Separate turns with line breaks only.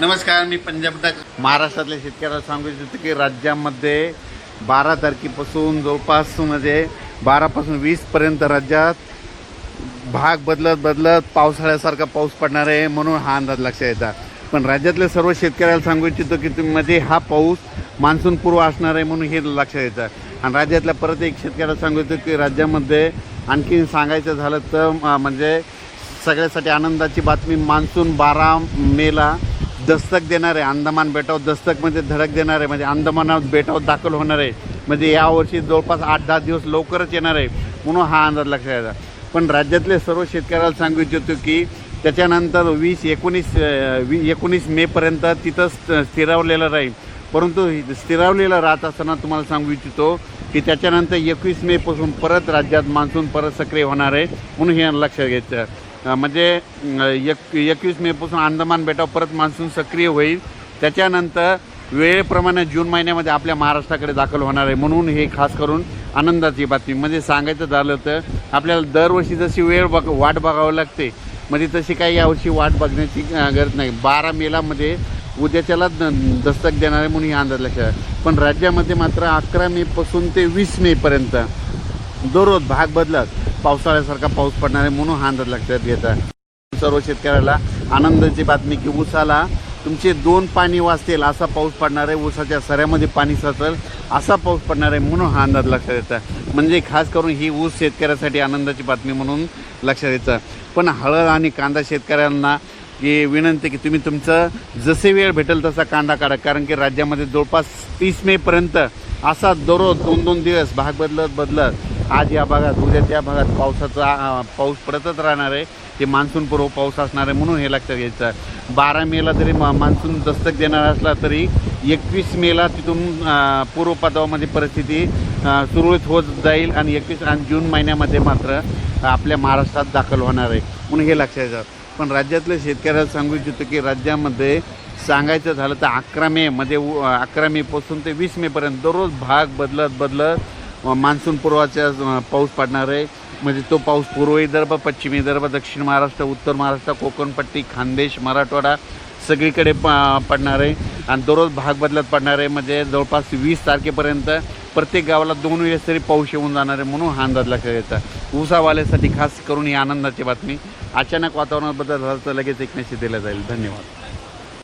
नमस्कार मी पंजाब महाराष्ट्रातल्या शेतकऱ्याला सांगू इच्छितो की राज्यामध्ये बारा तारखेपासून जवळपास म्हणजे बारापासून वीसपर्यंत राज्यात भाग बदलत बदलत पावसाळ्यासारखा पाऊस पडणार आहे म्हणून हा अंदाज लक्षात येतात पण राज्यातल्या सर्व शेतकऱ्याला सांगू इच्छितो की तुम्ही मध्ये हा पाऊस मान्सून पूर्व असणार आहे म्हणून हे लक्षात येतं. आणि राज्यातल्या परत एक शेतकऱ्याला सांगू इच्छितो की राज्यामध्ये आणखीन सांगायचं झालं तर म्हणजे सगळ्यासाठी आनंदाची बातमी मान्सून बारा मेला दस्तक देणार आहे अंदमान बेटावर दस्तक म्हणजे धडक देणार आहे म्हणजे अंदमानावर बेटावर दाखल होणार आहे. म्हणजे यावर्षी जवळपास आठ दहा दिवस लवकरच येणार आहे म्हणून हा अंदाज लक्षात येतात पण राज्यातले सर्व शेतकऱ्याला सांगू इच्छितो की त्याच्यानंतर वीस एकोणीस वी एकोणीस मेपर्यंत तिथं स्थिरावलेलं राहील. परंतु स्थिरावलेलं राहत असताना तुम्हाला सांगू इच्छितो की त्याच्यानंतर एकवीस मेपासून परत राज्यात मान्सून परत सक्रिय होणार आहे म्हणून हे लक्षात घ्यायचं. म्हणजे एक एकवीस मेपासून अंदमान बेटावर परत मान्सून सक्रिय होईल. त्याच्यानंतर वेळेप्रमाणे जून महिन्यामध्ये आपल्या महाराष्ट्राकडे दाखल होणार आहे म्हणून हे खास करून आनंदाची बातमी. म्हणजे सांगायचं झालं तर आपल्याला दरवर्षी जशी वेळ बघ वाट बघावं लागते म्हणजे तशी काही यावर्षी वाट बघण्याची गरज नाही. बारा मेलामध्ये उद्याच्याला दस्तक देणार आहे म्हणून हे अंदाज लक्षात पण राज्यामध्ये मात्र अकरा मेपासून ते वीस मेपर्यंत दररोज भाग बदलत. पावसाळ्यासारखा पाऊस पडणार आहे म्हणून हा अंदाज लक्षात घेता सर्व शेतकऱ्याला आनंदाची बातमी की ऊसाला तुमचे दोन पाणी वाचतील असा पाऊस पडणार आहे. ऊसाच्या सऱ्यामध्ये पाणी साचल असा पाऊस पडणार आहे म्हणून हा अंदाज लक्षात येतं म्हणजे खास करून ही ऊस शेतकऱ्यासाठी आनंदाची बातमी म्हणून लक्षात येतं पण हळद आणि कांदा शेतकऱ्यांना की विनंती की तुम्ही तुमचं जसे वेळ भेटेल तसा कांदा काढा. कारण की राज्यामध्ये जवळपास तीस मेपर्यंत असा दररोज दोन दोन दिवस भाग बदलत बदलत आज या भागात उद्या त्या भागात पावसाचा पाऊस पडतच राहणार आहे. ते मान्सूनपूर्व पाऊस असणार आहे म्हणून हे लक्षात घ्यायचं. आहे बारा मेला जरी मा मान्सून दस्तक देणार असला तरी एकवीस मेला तिथून पूर्वपदावामध्ये परिस्थिती सुरळीत होत जाईल आणि एकवीस आणि जून महिन्यामध्ये मात्र आपल्या महाराष्ट्रात दाखल होणार आहे. म्हणून हे लक्षात येतं पण राज्यातल्या शेतकऱ्याला सांगू इच्छितो की राज्यामध्ये सांगायचं झालं तर अकरा मेमध्ये उ- अकरा मेपासून ते वीस मेपर्यंत दररोज भाग बदलत बदलत मान्सून पूर्वाचा पाऊस पडणार आहे. म्हणजे तो पाऊस पूर्व विदर्भ पश्चिम विदर्भ दक्षिण महाराष्ट्र उत्तर महाराष्ट्र कोकणपट्टी खानदेश मराठवाडा सगळीकडे प पडणार आहे. आणि दररोज भाग बदलत पडणार आहे. म्हणजे जवळपास वीस तारखेपर्यंत प्रत्येक गावाला दोन वेळेस तरी पाऊस येऊन जाणार आहे म्हणून हा अंदाज लक्षात येतं. ऊसावाल्यासाठी खास करून ही आनंदाची बातमी. अचानक वातावरणात बदल झाला तर लगेच एकमेशी दिला जाईल. धन्यवाद.